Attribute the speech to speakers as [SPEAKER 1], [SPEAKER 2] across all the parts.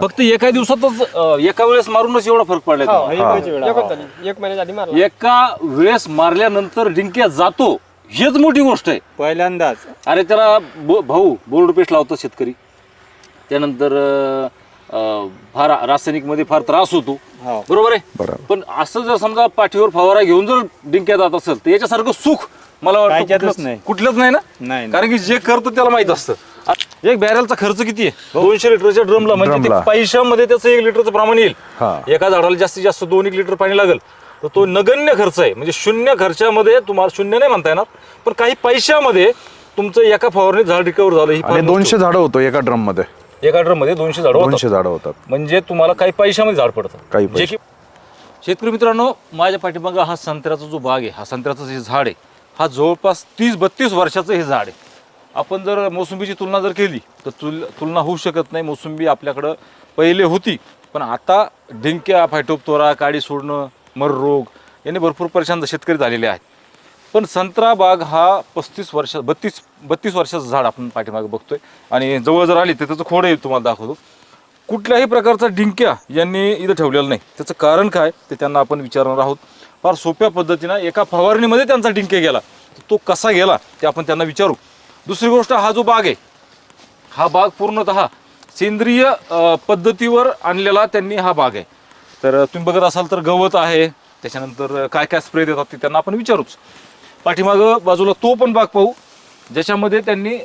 [SPEAKER 1] फक्त एका दिवसातच अं, एका वेळेस मारूनच एवढा फरक पडलाय
[SPEAKER 2] हो,
[SPEAKER 1] तुम्हाला.
[SPEAKER 2] एक महिन्याच्या आधी मारला.
[SPEAKER 1] एका वेळेस मारल्यानंतर डिंक्या जातो हेच मोठी गोष्ट आहे.
[SPEAKER 3] पहिल्यांदाच.
[SPEAKER 1] अरे त्याला बो- भाऊ बोर्ड पेस्ट लावतो शेतकरी. त्यानंतर अं, अं, फार रासायनिकमध्ये फार त्रास होतो.
[SPEAKER 3] हो.
[SPEAKER 1] बरोबर आहे?
[SPEAKER 4] बरोबर.
[SPEAKER 1] पण असं जर समजा पाठीवर फवारा घेऊन जर डिंक्या जात असेल तर याच्यासारखं सुख मला वाटतं कुठलंच-
[SPEAKER 3] नाही.
[SPEAKER 1] कुठलंच नाही ना?
[SPEAKER 3] नाही.
[SPEAKER 1] कारण की जे करतो त्याला माहीत असतं. एक बॅरलचा खर्च किती आहे? दोनशे लिटरच्या ड्रमला म्हणजे ते
[SPEAKER 4] ड्रमला.
[SPEAKER 1] पैशामध्ये त्याचं एक लिटरचं प्रमाण येईल.
[SPEAKER 4] हा.
[SPEAKER 1] एका झाडाला जास्तीत जास्त दोन एक लिटर पाणी लागेल. तर तो नगण्य खर्च आहे. म्हणजे शून्य खर्चामध्ये तुम्हाला शून्य नाही म्हणता येणार पण काही पैशामध्ये तुमचं एका फवारणी झाड रिकवर झालं ही फार
[SPEAKER 4] आणि
[SPEAKER 1] मोठी
[SPEAKER 4] दोनशे झाडं होतो एका
[SPEAKER 1] ड्रममध्ये. एका ड्रममध्ये दोनशे झाड
[SPEAKER 4] दोनशे झाडं होतात.
[SPEAKER 1] म्हणजे तुम्हाला काही पैशामध्ये झाड पडतं.
[SPEAKER 4] काही
[SPEAKER 1] जे की शेतकरी मित्रांनो माझ्या पाठीमागं हा संत्र्याचा जो बाग आहे हा संत्र्याचं जे झाड आहे हा जवळपास तीस बत्तीस वर्षाचं हे झाड आहे. आपण जर मोसंबीची तुलना जर केली तर तुल तुलना होऊ शकत नाही. मोसंबी आपल्याकडं पहिले होती पण आता डिंक्या फायटोपतोरा काडी सोडणं मर रोग याने भरपूर परेशान शेतकरी झालेले आहेत. पण संत्रा बाग हा पस्तीस वर्षा बत्तीस बत्तीस वर्षाचं झाड आपण पाठीमागे बघतोय. आणि जवळ जर आली तर त्याचं खोडं तुम्हाला दाखवतो. कुठल्याही प्रकारचा डिंक्या यांनी इथं ठेवलेलं नाही. त्याचं कारण काय ते त्यांना आपण विचारणार आहोत. फार सोप्या पद्धतीनं एका फवारणीमध्ये त्यांचा डिंक्या गेला. तो कसा गेला ते आपण त्यांना विचारू. दुसरी गोष्ट हा जो बाग आहे हा बाग पूर्णतः सेंद्रिय पद्धतीवर आणलेला त्यांनी हा बाग आहे. तर तुम्ही बघत असाल तर गवत आहे त्याच्यानंतर काय काय स्प्रे देतात ते त्यांना आपण विचारूच. पाठीमागं बाजूला तो पण बाग पाहू ज्याच्यामध्ये त्यांनी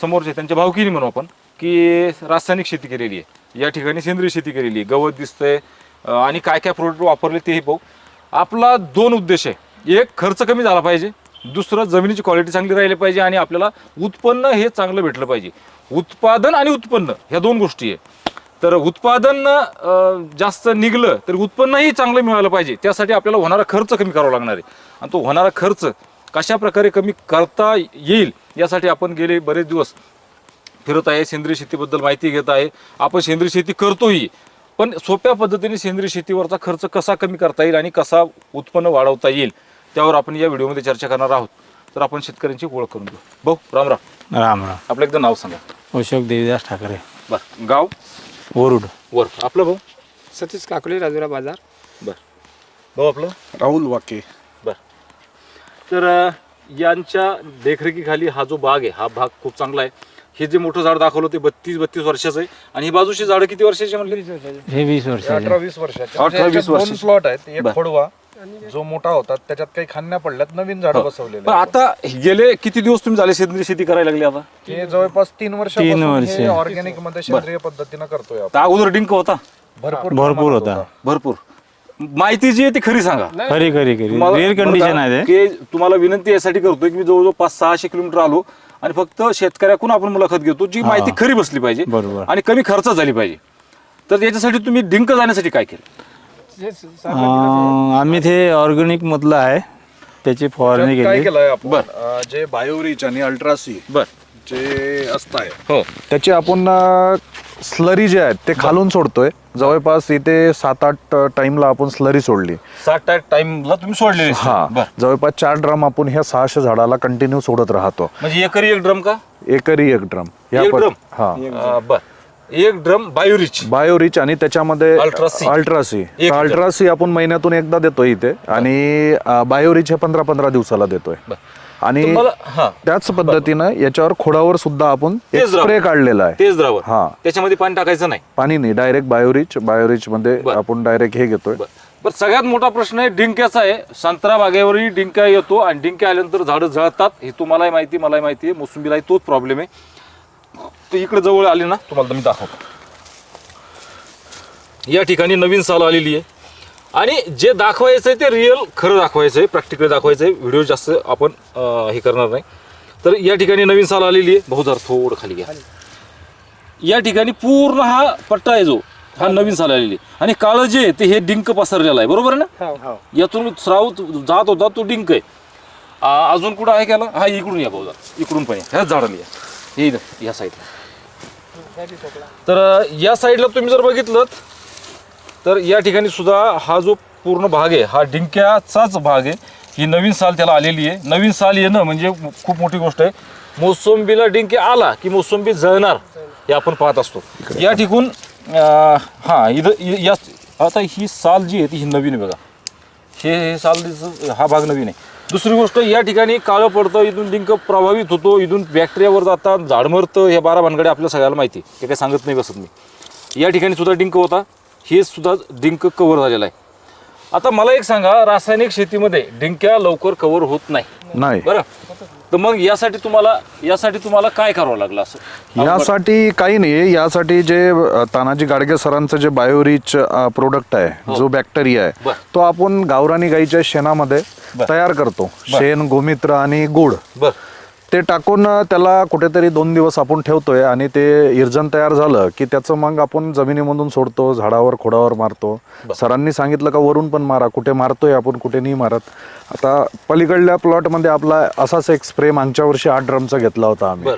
[SPEAKER 1] समोरचे त्यांच्या भावकीने म्हणू आपण की रासायनिक शेती केलेली आहे. या ठिकाणी सेंद्रिय शेती केलेली आहे. गवत दिसतंय आणि काय काय प्रोडक्ट वापरले तेही पाहू. आपला दोन उद्देश आहे. एक खर्च कमी झाला पाहिजे. दुसरं जमिनीची क्वालिटी चांगली राहिली पाहिजे आणि आपल्याला उत्पन्न हे चांगलं भेटलं पाहिजे. उत्पादन आणि उत्पन्न ह्या दोन गोष्टी आहे. तर उत्पादन जास्त निघलं तर उत्पन्नही चांगलं मिळालं पाहिजे. त्यासाठी आपल्याला होणारा खर्च कमी करावा लागणार आहे. आणि तो होणारा खर्च कशा प्रकारे कमी करता येईल यासाठी आपण गेले बरेच दिवस फिरत आहे. सेंद्रिय शेतीबद्दल माहिती घेत आहे. आपण सेंद्रिय शेती करतोही. पण सोप्या पद्धतीने सेंद्रिय शेतीवरचा खर्च कसा कमी करता येईल आणि कसा उत्पन्न वाढवता येईल? त्यावर आपण या व्हिडिओमध्ये चर्चा करणार आहोत. तर आपण शेतकऱ्यांची ओळख करून घेऊ. भाऊ राम राम.
[SPEAKER 3] राम राम.
[SPEAKER 1] आपलं एकदा नाव सांगा.
[SPEAKER 3] अशोक देवीदास ठाकरे.
[SPEAKER 1] बरं गाव?
[SPEAKER 3] वरुड.
[SPEAKER 1] वर. आपलं भाऊ?
[SPEAKER 2] सतीश काकोली राजुरा बाजार.
[SPEAKER 1] बरं. भाऊ आपलं?
[SPEAKER 4] राहुल वाके.
[SPEAKER 1] बर. तर अ, यांच्या देखरेखीखाली हा जो बाग आहे हा भाग खूप चांगला आहे. हे जे मोठं झाड दाखवलं ते बत्तीस बत्तीस वर्षाचं आहे. आणि ही बाजूची झाडं किती वर्षाची म्हणली
[SPEAKER 3] हे वीस वर्ष
[SPEAKER 5] अठरा वीस वर्षाचे
[SPEAKER 1] अठरा, वीस
[SPEAKER 5] दोन
[SPEAKER 1] वर्षाचे.
[SPEAKER 5] प्लॉट आहेत. एक
[SPEAKER 1] बर.
[SPEAKER 5] खोडवा जो मोठा होता त्याच्यात काही खान्या पडल्यात नवीन झाडं बसवलेले
[SPEAKER 1] पण आता गेले किती दिवस तुम्ही झाले सेंद्रिय शेती करायला लागली आता?
[SPEAKER 5] हे जवळपास तीन वर्ष
[SPEAKER 3] तीन वर्ष.
[SPEAKER 5] ऑर्गॅनिकमध्ये सेंद्रिय पद्धतीनं करतोय आपण.
[SPEAKER 1] तर अगोदर डिंक होता?
[SPEAKER 5] भरपूर
[SPEAKER 3] भरपूर
[SPEAKER 5] प्रमाणात
[SPEAKER 3] होता.
[SPEAKER 1] भरपूर. माहिती जी आहे ती खरी सांगा.
[SPEAKER 3] खरी खरी खरी.
[SPEAKER 1] तुम्हाला-
[SPEAKER 3] रेअर कंडिशन आहे ते.
[SPEAKER 1] की तुम्हाला विनंती यासाठी करतोय की मी जवळजवळ पाच सहाशे किलोमीटर आलो आणि फक्त शेतकऱ्याकडून आपण मुलाखत घेतो जी माहिती खरी बसली पाहिजे
[SPEAKER 3] बरोबर.
[SPEAKER 1] आणि कमी खर्च झाली पाहिजे. तर याच्यासाठी तुम्ही डिंक जाण्यासाठी काय केलं?
[SPEAKER 2] स-
[SPEAKER 3] अं, आम्ही ते ऑर्गॅनिक मधलं आहे. त्याची फवारणी
[SPEAKER 5] काय
[SPEAKER 3] केली.
[SPEAKER 5] केलंय आपण? अं, जे बायोरिच आणि अल्ट्रासी
[SPEAKER 1] बर.
[SPEAKER 5] जे असताय.
[SPEAKER 1] हो.
[SPEAKER 4] त्याचे आपण स्लरी जे आहेत ते खालून सोडतोय. जवळपास इथे सात आठ टाइमला आपण स्लरी सोडली.
[SPEAKER 1] साठ टाइमला तुम्ही सोडलेले
[SPEAKER 4] हा.
[SPEAKER 1] बर.
[SPEAKER 4] जवळपास चार ड्रम आपण ह्या सहाशे झाडाला कंटिन्यू सोडत राहतो.
[SPEAKER 1] म्हणजे एकरी एक ड्रम का?
[SPEAKER 4] एकरी एक ड्रम.
[SPEAKER 1] एक drum?
[SPEAKER 4] हा.
[SPEAKER 1] अं, बर. एक ड्रम बायोरिच.
[SPEAKER 4] बायोरिच आणि त्याच्यामध्ये
[SPEAKER 1] अल्ट्रासी.
[SPEAKER 4] अल्ट्रासी.
[SPEAKER 1] एक.
[SPEAKER 4] अल्ट्रासी आपण महिन्यातून एकदा देतोय इथे. आणि बायोरिच हे पंधरा पंधरा दिवसाला देतोय. आणि त्याच पद्धतीनं याच्यावर खोडावर सुद्धा आपण स्प्रे. काढलेला आहे.
[SPEAKER 1] तेच
[SPEAKER 4] हा.
[SPEAKER 1] त्याच्यामध्ये पाणी टाकायचं नाही.
[SPEAKER 4] पाणी नाही. डायरेक्ट बायोरिच बायोरिच मध्ये. आपण डायरेक्ट हे घेतोय.
[SPEAKER 1] बर. सगळ्यात मोठा प्रश्न आहे डिंक्याचा आहे. संत्रा बागेवरही डिंक्या येतो आणि डिंक्या आल्यानंतर झाडं जळतात हे तुम्हालाही माहिती मलाही माहिती आहे. मोसंबीलाही तोच प्रॉब्लेम आहे. तर इकडे जवळ आले ना तुम्हाला मी दाखवतो. या ठिकाणी नवीन साल आलेली आहे. आणि जे दाखवायचं आहे ते रिअल खरं दाखवायचं आहे प्रॅक्टिकल दाखवायचं आहे व्हिडिओ जास्त आपण हे करणार नाही. तर या ठिकाणी नवीन साल आलेली आहे. बहुत जरा थोडं खाली घ्या. या ठिकाणी पूर्ण हा पट्टा आहे जो. हा नवीन साल आलेली आहे. आणि काळं जे आहे ते हे डिंक पसरलेलं आहे. बरोबर आहे ना?
[SPEAKER 2] हो.
[SPEAKER 1] यातून स्राव जात होता तो डिंक आहे. अजून कुठं आहे त्याला हा इकडून या भाऊ इकडून पण या. ह्याच झाडाला या. हे या साईडला तर या साईडला तुम्ही जर बघितलं तर या ठिकाणी सुद्धा हा जो पूर्ण भाग आहे हा डिंक्याचाच भाग आहे. ही नवीन साल त्याला आलेली आहे. नवीन साल येणं म्हणजे खूप मोठी गोष्ट आहे. मोसंबीला डिंके आला की मोसंबी जळणार हे आपण पाहत असतो. या ठिकून हा इथं या आता ही साल जी आहे ती ही नवीन बघा. हे हे साल हा भाग नवीन आहे. दुसरी गोष्ट या ठिकाणी काळं पडतं इथून डिंक प्रभावित होतो इथून बॅक्टेरियावर जातात झाड मरतं बारा भानगडे आपल्या सगळ्याला माहिती आहे. ते काही सांगत नाही बसत मी. या ठिकाणी सुद्धा डिंक होता. हे सुद्धा डिंक कव्हर झालेला आहे. आता मला एक सांगा रासायनिक शेतीमध्ये डिंक्या लवकर कव्हर होत नाही.
[SPEAKER 4] नाही.
[SPEAKER 1] बरं? तर मग यासाठी तुम्हाला यासाठी तुम्हाला काय करावं लागलं असं?
[SPEAKER 4] यासाठी काही नाही यासाठी जे अ, तानाजी गाडगे सरांचं जे बायोरिच प्रोडक्ट आहे जो बॅक्टेरिया आहे
[SPEAKER 1] बर.
[SPEAKER 4] तो आपण गावरानी गाईच्या शेणामध्ये तयार करतो. शेण गोमित्र आणि गुळ
[SPEAKER 1] बर.
[SPEAKER 4] ते टाकून त्याला कुठेतरी दोन दिवस आपण ठेवतोय आणि ते इर्जन तयार झालं की त्याचं मग आपण जमिनीमधून सोडतो झाडावर खोडावर मारतो. सरांनी सांगितलं का वरून पण मारा कुठे मारतोय आपण कुठे नाही मारत. आता पलीकडल्या प्लॉटमध्ये आपला असाच एक स्प्रे मागच्या वर्षी आठ ड्रमचा घेतला होता आम्ही.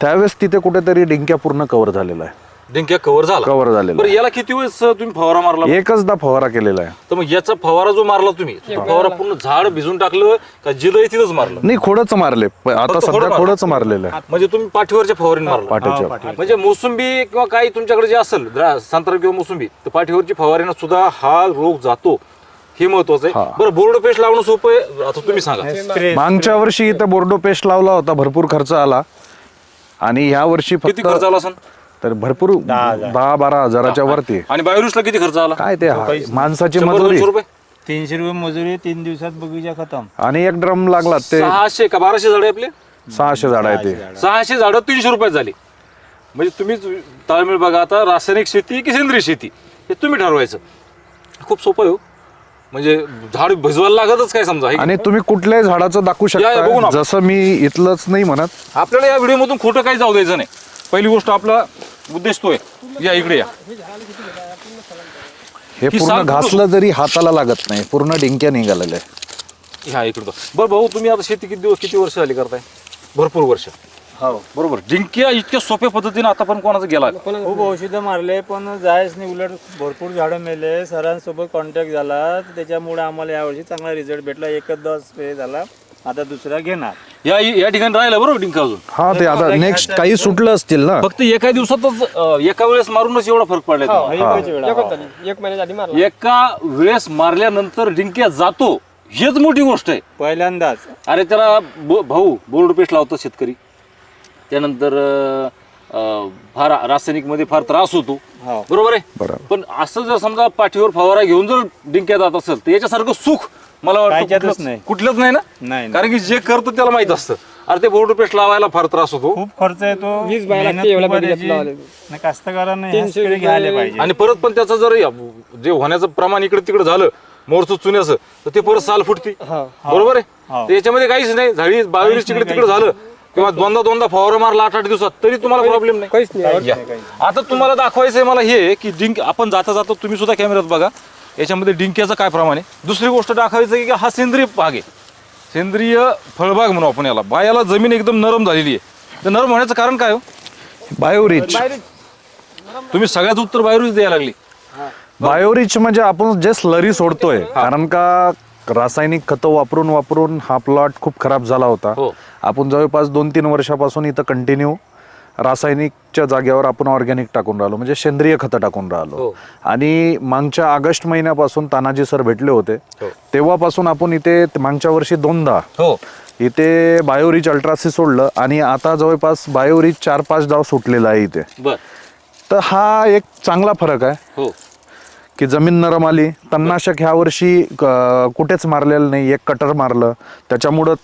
[SPEAKER 4] त्यावेळेस तिथे कुठेतरी डिंक्या पूर्ण कव्हर झालेला आहे.
[SPEAKER 1] डिंक्या कव्हर झाला.
[SPEAKER 4] कव्हर झालेला
[SPEAKER 1] बरं याला किती वेळेस तुम्ही फवारा मारला.
[SPEAKER 4] एकचदा फवारा केलेला आहे.
[SPEAKER 1] तर मग याचा फवारा जो मारला तुम्ही तो फवारा पूर्ण झाड भिजून टाकलं का जिरं तिथंच मारलं?
[SPEAKER 4] नाही खोडच मारले. प- आता
[SPEAKER 1] फक्त खोडं
[SPEAKER 4] सध्या? खोडच मारलेलं आहे.
[SPEAKER 1] म्हणजे तुम्ही पाठीवरच्या फवारीने मारला.
[SPEAKER 4] पाट्याच्या
[SPEAKER 1] म्हणजे मोसंबी किंवा काही तुमच्याकडे जे असेल द्रा- संत्रा किंवा मोसंबी तर पाठीवरची फवारीनं सुद्धा हा रोग जातो. हे महत्वाचं आहे. बरं बोर्ड पेस्ट लावणं सोपं आहे. आता तुम्ही सांगा.
[SPEAKER 4] मागच्या वर्षी इथं बोर्डो पेस्ट लावला होता भरपूर खर्च आला. आणि ह्या वर्षी
[SPEAKER 1] किती
[SPEAKER 4] फक्त
[SPEAKER 1] खर्च आला असेल
[SPEAKER 4] तर भरपूर दहा बारा हजाराच्या वरती. आहे.
[SPEAKER 1] आणि बायोरिसला किती खर्च आला?
[SPEAKER 4] काय ते हा- माणसाची
[SPEAKER 1] शंभर
[SPEAKER 4] मजुरी.
[SPEAKER 1] दोनशे रुपये?
[SPEAKER 3] तीनशे रुपये मजुरी तीन दिवसात बगीचा खतम.
[SPEAKER 4] आणि एक ड्रम लागला ते.
[SPEAKER 1] सहाशे का बाराशे झाडे आपले?
[SPEAKER 4] सहाशे झाड आहे ते.
[SPEAKER 1] सहाशे झाडं. तीनशे रुपयात झाली. म्हणजे तुम्ही ताळमेळ बघा आता रासायनिक शेती की सेंद्रिय शेती? हे तुम्ही ठरवायचं. खूप सोपं आहे हो. म्हणजे झाड भिजवायला लागतच काय समजा हे
[SPEAKER 4] आणि तुम्ही कुठल्याही झाडाचं दाखवू
[SPEAKER 1] या, या, बघू
[SPEAKER 4] शकता. जसं मी इथलंच नाही म्हणत.
[SPEAKER 1] आपल्याला या व्हिडिओमधून खोटं काही जाऊ द्यायचं नाही. पहिली गोष्ट आपला उद्देश तो आहे. या इकडे या.
[SPEAKER 4] हे पूर्ण
[SPEAKER 1] साल
[SPEAKER 4] घासलं जरी हाताला लागत नाही. पूर्ण डिंक्या निघालेल्या आहे
[SPEAKER 1] ह्या इकडं. बरं भाऊ तुम्ही आता शेती किती दिवस किती वर्ष झाली करताय? भरपूर वर्ष.
[SPEAKER 3] हो.
[SPEAKER 1] बरोबर. जिंक्या इतक्या सोप्या पद्धतीने आता पण कोणाचा गेला?
[SPEAKER 3] खूप औषधं मारले पण जायच नाही. उलट भरपूर झाडं मेले. सरांसोबत कॉन्टॅक्ट झाला. त्याच्यामुळे आम्हाला यावर्षी चांगला रिझल्ट भेटला. एकच स्प्रे झाला. आता दुसरा घेणार.
[SPEAKER 1] या या ठिकाणी राहिला बरोबर डिंका अजून.
[SPEAKER 4] हा ते आता नेक्स्ट काही सुटलं असतील ना?
[SPEAKER 1] फक्त एका दिवसातच अं, एका वेळेस मारूनच एवढा फरक.
[SPEAKER 3] एकच वेळा
[SPEAKER 2] एकच झाली. एक महिन्याच्या आधी मारला.
[SPEAKER 1] एका वेळेस मारल्यानंतर डिंक्या जातो हेच मोठी गोष्ट आहे.
[SPEAKER 3] पहिल्यांदाच.
[SPEAKER 1] अरे त्याला ब- भाऊ बोर्ड पेस्ट लावतात शेतकरी. त्यानंतर अं, अं, फार रासायनिकमध्ये फार त्रास होतो.
[SPEAKER 3] हो.
[SPEAKER 1] बरोबर आहे?
[SPEAKER 4] बरोबर.
[SPEAKER 1] पण असं जर समजा पाठीवर फवारा घेऊन जर डिंक्या जात असेल तर याच्यासारखं सुख मला वाटतं कुठलंच-
[SPEAKER 3] नाही.
[SPEAKER 1] कुठलंच नाही ना?
[SPEAKER 3] नाही
[SPEAKER 1] कारण की जे करतं त्याला माहीत असतं. अरे ते बोर्ड पेस्ट लावायला फार त्रास होतो.
[SPEAKER 3] खूप खर्च येतो.
[SPEAKER 2] वीस बाया
[SPEAKER 3] मेहनत
[SPEAKER 2] लागते एवढ्या
[SPEAKER 3] खूप आहे
[SPEAKER 2] बगीचात
[SPEAKER 3] त्याची.
[SPEAKER 2] लावायला.
[SPEAKER 3] आणि कास्तकारांना हे
[SPEAKER 2] तीनशे
[SPEAKER 3] spray
[SPEAKER 2] रुपये-
[SPEAKER 3] घ्यायला पाहिजे.
[SPEAKER 1] आणि परत पण त्याचं जर या- जे होण्याचं प्रमाण इकडे तिकडे झालं मोरचं चुन्याचं तर ते परत साल फुटती. बरोबर आहे?
[SPEAKER 3] हो.
[SPEAKER 1] तर याच्यामध्ये काहीच नाही. झाडी बावीस तिकडे तिकडे झालं. किंवा दोनदा दोनदा फवारा मारला आठ आठ दिवसात तरी तुम्हाला प्रॉब्लेम नाही.
[SPEAKER 2] काहीच नाही.
[SPEAKER 1] या. आता तुम्हाला दाखवायचं आहे मला हे की डिंक आपण जाता जाता तुम्ही सुद्धा कॅमेऱ्यात बघा. याच्यामध्ये डिंक्याचं काय प्रमाण आहे? दुसरी गोष्ट दाखवायचं की हा सेंद्रिय भाग आहे. सेंद्रिय फळबाग म्हणू आपण याला. बायाला जमीन एकदम नरम झालेली आहे. तर नरम होण्याचं कारण काय हो?
[SPEAKER 4] बायोरिच.
[SPEAKER 1] तुम्ही सगळ्यात उत्तर बाहेरच द्यायला लागली.
[SPEAKER 4] बायोरिच म्हणजे आपण जे स्लरी सोडतोय कारण का रासायनिक खतं वापरून वापरून हा प्लॉट खूप खराब झाला होता.
[SPEAKER 1] हो.
[SPEAKER 4] आपण जवळपास दोन तीन वर्षापासून इथं कंटिन्यू रासायनिकच्या जागेवर आपण ऑर्गॅनिक टाकून राहिलो म्हणजे सेंद्रिय खतं टाकून राहिलो.
[SPEAKER 1] हो.
[SPEAKER 4] आणि मागच्या ऑगस्ट महिन्यापासून तानाजी सर भेटले होते.
[SPEAKER 1] हो.
[SPEAKER 4] तेव्हापासून आपण इथे मागच्या वर्षी दोनदा
[SPEAKER 1] हो.
[SPEAKER 4] इथे बायोरिच अल्ट्रासी सोडलं आणि आता जवळपास बायोरिच चार पाच डाव सुटलेला आहे इथे. तर हा एक चांगला फरक आहे.
[SPEAKER 1] हो.
[SPEAKER 4] की जमीन नरम आली तणनाशक ह्या वर्षी कुठेच मारलेलं नाही एक कटर मारलं. त्याच्यामुळं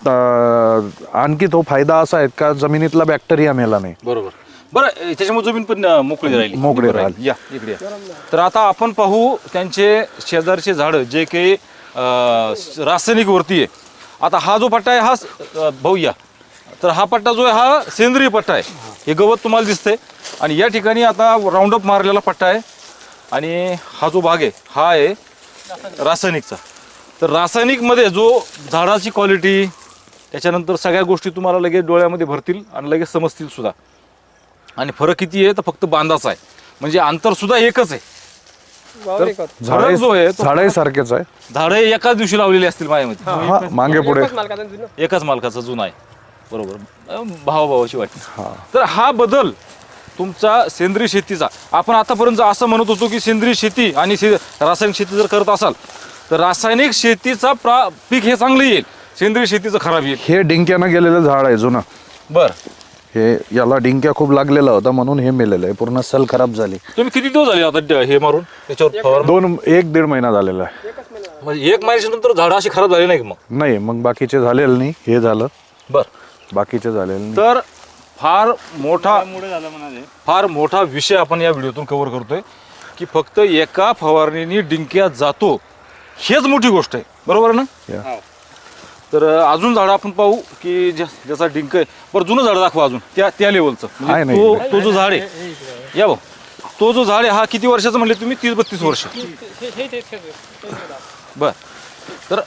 [SPEAKER 4] आणखी तो फायदा असा आहे का जमिनीतला बॅक्टेरिया मेला नाही.
[SPEAKER 1] बरोबर. बरं त्याच्यामुळे जमीन पण मोकळी राहिली.
[SPEAKER 4] मोकळी
[SPEAKER 1] राहिली. या इकडे या. तर आता आपण पाहू त्यांचे शेजारचे झाडं जे काही अं, रासायनिक वरती आहे. आता हा जो पट्टा आहे हा अं, भाऊ या. तर हा पट्टा जो आहे हा सेंद्रिय पट्टा आहे. हे गवत तुम्हाला दिसतंय. आणि या ठिकाणी आता राऊंड अप मारलेला पट्टा आहे. आणि हा जो भाग आहे हा आहे रासायनिकचा. तर रासायनिकमध्ये जो झाडाची क्वालिटी त्याच्यानंतर सगळ्या गोष्टी तुम्हाला लगेच डोळ्यामध्ये भरतील आणि लगेच समजतील सुद्धा. आणि फरक किती आहे तर फक्त बांधाचा आहे. म्हणजे अंतर सुद्धा एकच आहे. फरक जो आहे तो
[SPEAKER 4] झाडही सारखेच आहे.
[SPEAKER 1] झाडे एकाच दिवशी लावलेली असतील माझ्यामध्ये.
[SPEAKER 4] हा मागे पुढे.
[SPEAKER 2] एकच मालकाचं जुनं.
[SPEAKER 1] आहे. बरोबर. भावाभावाची वाटते तर हा बदल तुमचा सेंद्रिय शेतीचा. आपण आतापर्यंत असं म्हणत होतो की सेंद्रिय शेती आणि शे रासायनिक शेती जर करत असाल तर रासायनिक शेतीचा प्रा पीक हे चांगलं येईल. सेंद्रिय शेतीचं खराब येईल.
[SPEAKER 4] हे डिंक्यानं गेलेलं झाड आहे जुनं.
[SPEAKER 1] बर.
[SPEAKER 4] हे याला डिंक्या खूप लागलेला होता म्हणून हे मेलेलं आहे. पूर्ण सल खराब झाली.
[SPEAKER 1] तुम्ही किती दिवस झाले आता ड- हे मारून? त्याच्यावर फवार
[SPEAKER 4] दोन एक दीड महिना झालेला आहे.
[SPEAKER 1] म्हणजे एक महिन्याच्या नंतर झाडं अशी खराब झाली नाही का मग?
[SPEAKER 4] नाही मग बाकीचे झालेलं नाही. हे झालं.
[SPEAKER 1] बर.
[SPEAKER 4] बाकीचे झालेलं नाही.
[SPEAKER 1] तर फार मोठा
[SPEAKER 3] मुळे झालं म्हणाले.
[SPEAKER 1] फार मोठा विषय आपण या व्हिडिओतून कव्हर करतोय की फक्त एका फवारणीने डिंक्या जातो हेच मोठी गोष्ट आहे. बरोबर ना?
[SPEAKER 4] या.
[SPEAKER 1] तर अजून झाडं आपण पाहू की ज्या ज्याचा डिंक आहे. बरं जुनं झाड दाखवा अजून त्या त्या लेवलचं
[SPEAKER 4] आहे ना
[SPEAKER 1] तो तो जो झाड आहे. या भाऊ तो जो झाड आहे हा किती वर्षाचा म्हणले तुम्ही? तीस बत्तीस वर्ष.
[SPEAKER 2] हे हे हे हे- हे- हे-
[SPEAKER 1] बर. तर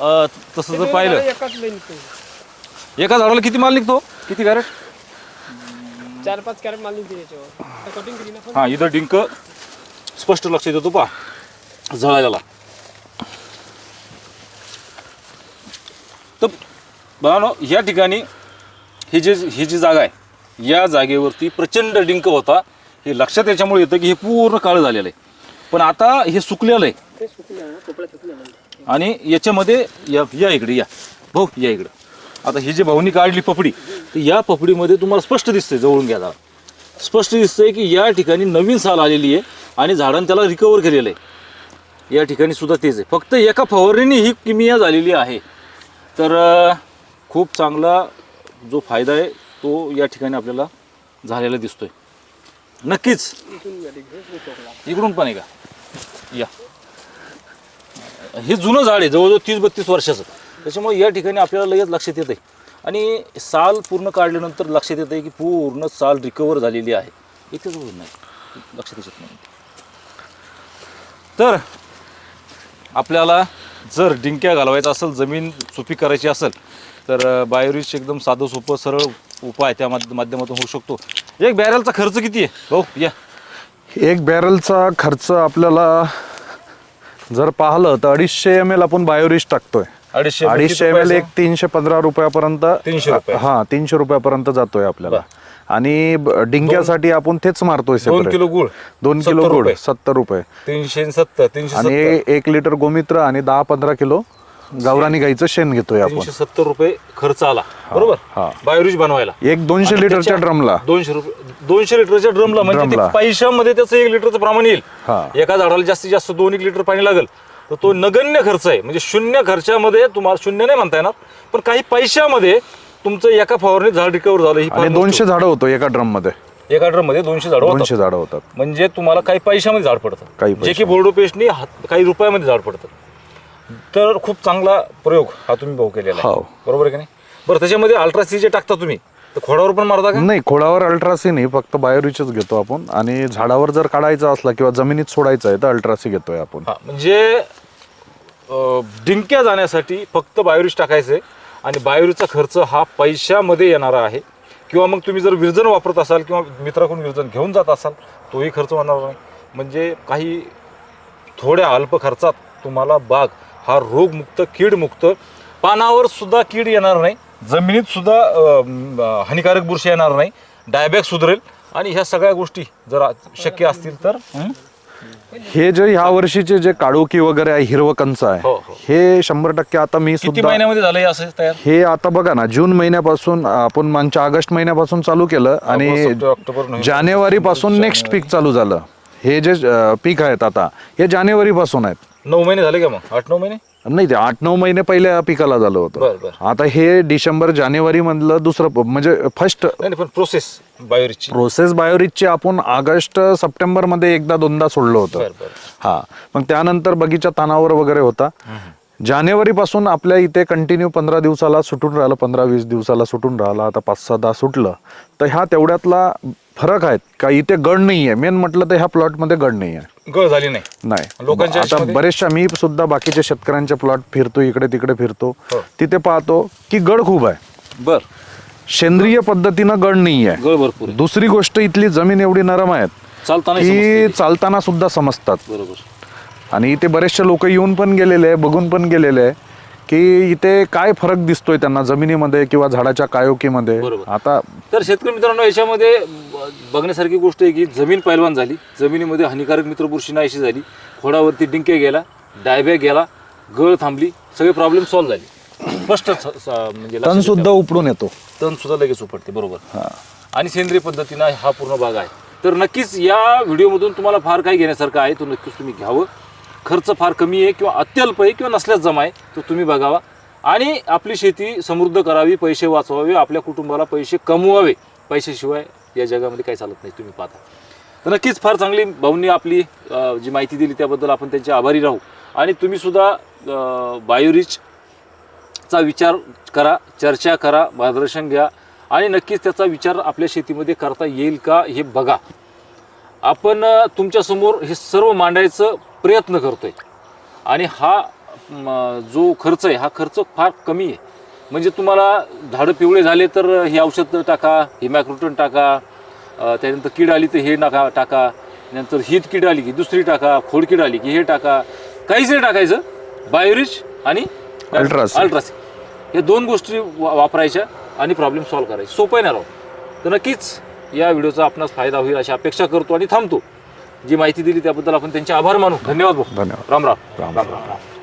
[SPEAKER 1] अं, तसं जर पाहिलं
[SPEAKER 2] एकाच लाईन
[SPEAKER 1] एका झाडाला किती माल निघतो? किती कॅरेट?
[SPEAKER 2] चार पाच कॅरेट माल निघते याच्यावर. कटिंग केली ना
[SPEAKER 1] हा इथं डिंक स्पष्ट लक्ष देतो पा जळायला तर बघा या ठिकाणी ही जी ही जी जागा आहे या जागेवरती प्रचंड डिंक होता. हे लक्षात याच्यामुळे येतं की हे पूर्ण काळं झालेलं आहे. पण आता हे सुकलेलं आहे. आणि याच्यामध्ये या या इकडे या. भाऊ या इकडं. आता ही जी भाऊनी काढली पपडी तर या पपडीमध्ये तुम्हाला स्पष्ट दिसतंय जवळून घ्यायला. स्पष्ट दिसतंय की या ठिकाणी नवीन साल आलेली आहे आणि झाडांनी त्याला रिकवर केलेलं आहे. या ठिकाणी सुद्धा तेच आहे. फक्त एका फवारणीने ही किमिया झालेली आहे. तर खूप चांगला जो फायदा आहे तो या ठिकाणी आपल्याला झालेला दिसतोय. नक्कीच. इकडून पण आहे का? या. हे जुनं झाड आहे जवळजवळ तीस बत्तीस वर्षाचं. त्याच्यामुळे या ठिकाणी आपल्याला लगेच लक्षात येतं आहे आणि साल पूर्ण काढल्यानंतर लक्षात येतं आहे की पूर्ण साल रिकवर झालेली आहे. इथेच होत नाही लक्षात येत नाही. तर आपल्याला जर डिंक्या घालवायचा असेल जमीन सुपीक करायची असेल तर बायोरिच एकदम साधं सोपं सरळ उपाय त्या माध्यमातून होऊ शकतो. एक बॅरलचा खर्च किती आहे? हो या.
[SPEAKER 4] एक बॅरलचा खर्च आपल्याला जर पाहिलं तर अडीचशे एम एल आपण बायोरिच टाकतोय.
[SPEAKER 1] अडीचशे
[SPEAKER 4] अडीचशे एम एल एक तीनशे पंधरा रुपयापर्यंत
[SPEAKER 1] तीनशे रुपये.
[SPEAKER 4] हा तीनशे रुपयापर्यंत जातोय आपल्याला. आणि डिंग्यासाठी आपण तेच मारतोय
[SPEAKER 1] दोन. किलो गुळ.
[SPEAKER 4] दोन किलो गुळ. सत्तर रुपये.
[SPEAKER 1] तीनशे सत्तर तीनशे
[SPEAKER 4] आणि एक लिटर गोमित्र आणि दहा पंधरा किलो गावरानी गाईचं शेण घेतोय आपण.
[SPEAKER 1] सत्तर रुपये खर्च आला. बरोबर?
[SPEAKER 4] हा.
[SPEAKER 1] बायोरिज बनवायला.
[SPEAKER 4] एक दोनशे लिटरच्या ड्रमला.
[SPEAKER 1] दोनशे रुपये दोनशे लिटरच्या ड्रमला. म्हणजे पैशामध्ये त्याचं एक लिटरचं प्रमाण येईल.
[SPEAKER 4] हा.
[SPEAKER 1] एका झाडाला जास्तीत जास्त दोन एक लिटर पाणी लागेल. तर तो नगण्य खर्च आहे. म्हणजे शून्य खर्चामध्ये तुम्हाला शून्य नाही म्हणता येणार पण काही पैशामध्ये तुमचं एका फवारणीत झाड रिकवर झालं ही फार
[SPEAKER 4] आणि
[SPEAKER 1] मोठी
[SPEAKER 4] दोनशे झाडं होतो एका
[SPEAKER 1] ड्रममध्ये. एका ड्रममध्ये दोनशे झाड
[SPEAKER 4] दोनशे झाडं होतात.
[SPEAKER 1] म्हणजे तुम्हाला काही पैशामध्ये झाड पडतं.
[SPEAKER 4] काही
[SPEAKER 1] जे की बोर्डो पेस्टनी हात- काही रुपयामध्ये झाड पडतं. तर खूप चांगला प्रयोग हा तुम्ही भाऊ केलेला आहे.
[SPEAKER 4] हो.
[SPEAKER 1] बरोबर आहे की नाही? बरं त्याच्यामध्ये अल्ट्रासी जे टाकता तुम्ही तर खोडावर पण मारता का?
[SPEAKER 4] नाही खोडावर अल्ट्रासी नाही फक्त बायोरिचच घेतो आपण. आणि झाडावर जर काढायचा असला किंवा जमिनीत सोडायचं आहे तर अल्ट्रासी घेतोय आपण.
[SPEAKER 1] हा म्हणजे डिंक्या जाण्यासाठी फक्त बायोरिज टाकायचं आहे आणि बायोरिजचा खर्च हा पैशामध्ये येणारा आहे. किंवा मग तुम्ही जर विरजन वापरत असाल किंवा मित्राकडून विरजन घेऊन जात असाल तोही खर्च होणार नाही. म्हणजे काही थोड्या अल्प खर्चात तुम्हाला बाग हा रोगमुक्त कीडमुक्त पानावर सुद्धा कीड येणार नाही जमिनीत सुद्धा हानिकारक बुरशी येणार नाही डायबॅक सुधरेल. आणि ह्या सगळ्या गोष्टी जर शक्य असतील तर हं?
[SPEAKER 4] हे जे ह्या वर्षीचे जे काळोखी वगैरे आहे हिरवं कंच
[SPEAKER 1] हो,
[SPEAKER 4] आहे
[SPEAKER 1] हो.
[SPEAKER 4] हे शंभर टक्के आता मी
[SPEAKER 1] किती
[SPEAKER 4] सुद्धा
[SPEAKER 1] महिन्यामध्ये झालं हे असं तयार
[SPEAKER 4] हे आता बघा ना जून महिन्यापासून आपण मागच्या ऑगस्ट महिन्यापासून चालू केलं आणि
[SPEAKER 1] ऑगस्ट, ऑक्टोबर, नोव्हेंबर,
[SPEAKER 4] जानेवारी पासून नेक्स्ट पीक चालू झालं हे जे अं, पीक आहेत आता हे जानेवारी पासून आहेत.
[SPEAKER 1] नऊ महिने झाले का मग? आठ नऊ महिने?
[SPEAKER 4] नाही ते आठ नऊ महिने पहिल्या पिकाला झालं
[SPEAKER 1] बरं,
[SPEAKER 4] होतं.
[SPEAKER 1] बरं.
[SPEAKER 4] आता हे डिसेंबर जानेवारी मधलं दुसरं प- म्हणजे फर्स्ट
[SPEAKER 1] नाही नाही, पण प्रोसेस बायोरिजची
[SPEAKER 4] प्रोसेस बायोरिचचे आपण ऑगस्ट सप्टेंबरमध्ये एकदा दोनदा सोडलं होतं.
[SPEAKER 1] बरं, बरं.
[SPEAKER 4] हा. मग त्यानंतर बगीचा तानावर वगैरे होता. जानेवारी पासून आपल्या इथे कंटिन्यू पंधरा दिवसाला सुटून राहिलं पंधरा वीस दिवसाला सुटून राहिलं आता पाच सहा दहा सुटलं तर ह्या तेवढ्यातला फरक आहेत का? इथे गड नाही आहे मेन म्हटलं तर ह्या प्लॉटमध्ये गड नाही आहे
[SPEAKER 1] गळ झाली नाही.
[SPEAKER 4] नाही.
[SPEAKER 1] लोकांच्या
[SPEAKER 4] आता? बरेचशा मी सुद्धा बाकीच्या शेतकऱ्यांचे प्लॉट फिरतो इकडे तिकडे फिरतो.
[SPEAKER 1] हो.
[SPEAKER 4] तिथे पाहतो की गड खूप आहे.
[SPEAKER 1] बर.
[SPEAKER 4] सेंद्रिय पद्धतीनं गड नाही आहे
[SPEAKER 1] गळ भरपूर आहे.
[SPEAKER 4] दुसरी गोष्ट इथली जमीन एवढी नरम आहेत
[SPEAKER 1] चालताना
[SPEAKER 4] की चालताना सुद्धा समजतात.
[SPEAKER 1] बरोबर.
[SPEAKER 4] आणि इथे बरेचसे लोक येऊन पण गेलेले आहे बघून पण गेलेले आहे की इथे काय फरक दिसतोय त्यांना जमिनीमध्ये किंवा झाडाच्या कायोकीमध्ये?
[SPEAKER 1] बरोबर.
[SPEAKER 4] आता
[SPEAKER 1] तर शेतकरी मित्रांनो याच्यामध्ये ब- बघण्यासारखी गोष्ट आहे की जमीन पैलवान झाली जमिनीमध्ये हानिकारक मित्र बुरशी नाहीशी झाली खोडावरती डिंके गेला डायबॅग गेला गळ थांबली सगळे प्रॉब्लेम सॉल्व्ह झाले. स्पष्ट स- स- म्हणजे लक्षात
[SPEAKER 4] तण
[SPEAKER 1] येतं.
[SPEAKER 4] सुद्धा उपडून येतो.
[SPEAKER 1] तण सुद्धा लगेच उपटते बरोबर. आणि सेंद्रिय पद्धतीनं हा पूर्ण भाग आहे. तर नक्कीच या व्हिडिओमधून तुम्हाला फार काही घेण्यासारखं आहे तो नक्कीच तुम्ही घ्यावं. खर्च फार कमी आहे किंवा अत्यल्प आहे किंवा नसल्यास जमा आहे तो तुम्ही बघावा. आणि आपली शेती समृद्ध करावी पैसे वाचवावे आपल्या कुटुंबाला पैसे कमवावे पैशाशिवाय या जगामध्ये काही चालत नाही तुम्ही पाहता. तर नक्कीच फार चांगली भाऊंनी आपली जी माहिती दिली त्याबद्दल आपण त्यांचे आभारी राहू. आणि तुम्हीसुद्धा बायोरिचचा चा विचार करा चर्चा करा मार्गदर्शन घ्या. आणि नक्कीच त्याचा विचार आपल्या शेतीमध्ये करता येईल का हे बघा. आपण तुमच्यासमोर हे सर्व मांडायचं प्रयत्न करतोय. आणि हा जो खर्च आहे हा खर्च फार कमी आहे. म्हणजे तुम्हाला झाडं पिवळे झाले तर हे औषध टाका हिमॅक्रोटन टाका अ, त्यानंतर कीड आली तर हे नका टाका नंतर हीत कीड आली की दुसरी टाका खोडकीड आली की हे टाका. काहीच नाही टाकायचं. बायोरिच आणि
[SPEAKER 4] अल्ट्रासी.
[SPEAKER 1] अल्ट्रासी या दोन गोष्टी वा- वापरायच्या आणि प्रॉब्लेम सॉल्व्ह करायचे. सोपं आहे ना राव? तर नक्कीच या व्हिडिओचा आपणास फायदा होईल अशी अपेक्षा करतो आणि थांबतो. जी माहिती दिली त्याबद्दल आपण त्यांचे आभार मानू. धन्यवाद भाऊ.
[SPEAKER 4] धन्यवाद.
[SPEAKER 1] राम राम.
[SPEAKER 4] राम.
[SPEAKER 1] राम राम.